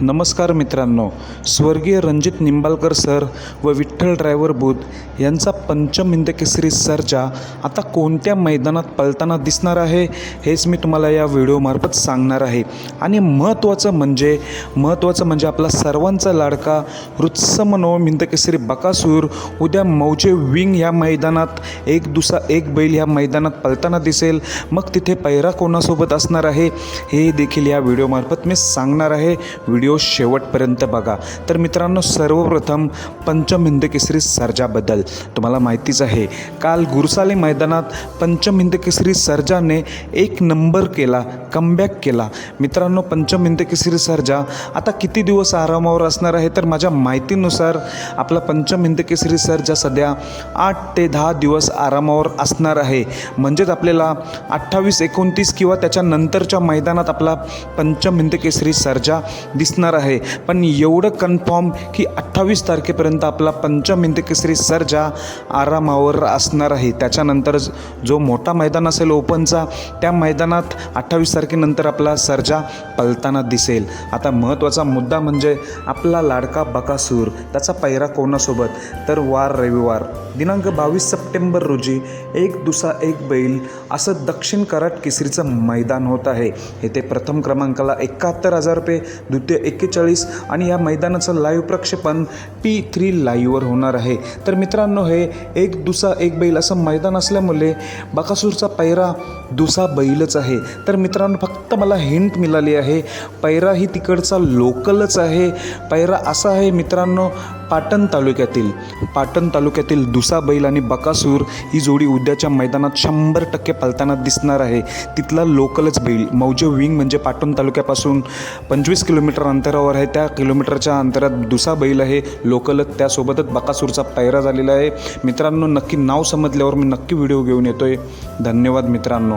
नमस्कार मित्रांनो. स्वर्गीय रणजित निंबाळकर सर व विठ्ठल ड्रायव्हर बुध यांचा पंचम हिंदकेसरी सरजा आता कोणत्या मैदानात पळताना दिसणार आहे हेच मी तुम्हाला या व्हिडिओमार्फत सांगणार आहे. आणि महत्त्वाचं म्हणजे महत्त्वाचं म्हणजे आपला सर्वांचा लाडका रुत्सम नवम बकासूर उद्या मौजे विंग ह्या मैदानात एक दुसा एक बैल ह्या मैदानात पळताना दिसेल. मग तिथे पैरा कोणासोबत असणार आहे हे देखील या व्हिडिओमार्फत मी सांगणार आहे. व्हिडिओ शेवटपर्यंत बघा. तर मित्रांनो सर्वप्रथम पंचम हिंद केसरी सर्जाबद्दल तुम्हाला माहितीच आहे. काल गुरसाले मैदानात पंचम हिंद केसरी सर्जाने एक नंबर केला कमबॅक केला. मित्रांनो पंचम हिंद केसरी सर्जा आता किती दिवस आरामावर असणार आहे? तर माझ्या माहितीनुसार आपला पंचम हिंद केसरी सर्जा सध्या आठ ते दहा दिवस आरामावर असणार आहे. म्हणजेच आपल्याला अठ्ठावीस एकोणतीस किंवा त्याच्यानंतरच्या मैदानात आपला पंचम हिंद केसरी सर्जा दिसणार आहे. पण एवढं कन्फर्म की अठ्ठावीस तारखेपर्यंत आपला पंचम हिंद सरजा सर्जा आरामावर असणार आहे. त्याच्यानंतर जो मोठा मैदान असेल ओपनचा त्या मैदानात अठ्ठावीस तारखेनंतर आपला सर्जा पलताना दिसेल. आता महत्त्वाचा मुद्दा म्हणजे आपला लाडका बकासूर त्याचा पैरा कोणासोबत? तर वार रविवार दिनांक बावीस सप्टेंबर रोजी एक दुसा एक बैल असं दक्षिण कराट केसरीचं मैदान होत आहे. येथे प्रथम क्रमांकाला एकाहत्तर हजार रुपये द्वितीय एक्केचाळीस आणि या मैदानाचं लाईव्ह प्रक्षेपण पी थ्री लाईव्हवर होणार आहे. तर मित्रांनो हे एक दुसा एक बैल असं मैदान असल्यामुळे बकासूरचा पैरा दुसा बैलच आहे. तर मित्रांनो फक्त मला हिंट मिळाली आहे पैरा ही तिकडचा लोकलच आहे. पैरा असा आहे मित्रांनो पाटण तालुक्यातील पाटण तालुक्यातील दुसा बैल आणि बकासूर ही जोडी उद्याच्या मैदानात शंभर टक्के पालताना दिसणार आहे. तिथला लोकलच बैल मौजे विंग म्हणजे पाटण तालुक्यापासून पंचवीस किलोमीटर अंतरावर आहे. त्या किलोमीटरच्या अंतरात दुसा बैल आहे लोकलच त्यासोबतच बकासूरचा पैरा झालेला आहे. मित्रांनो नक्की नाव समजल्यावर मी नक्की व्हिडिओ घेऊन येतोय. धन्यवाद मित्रांनो.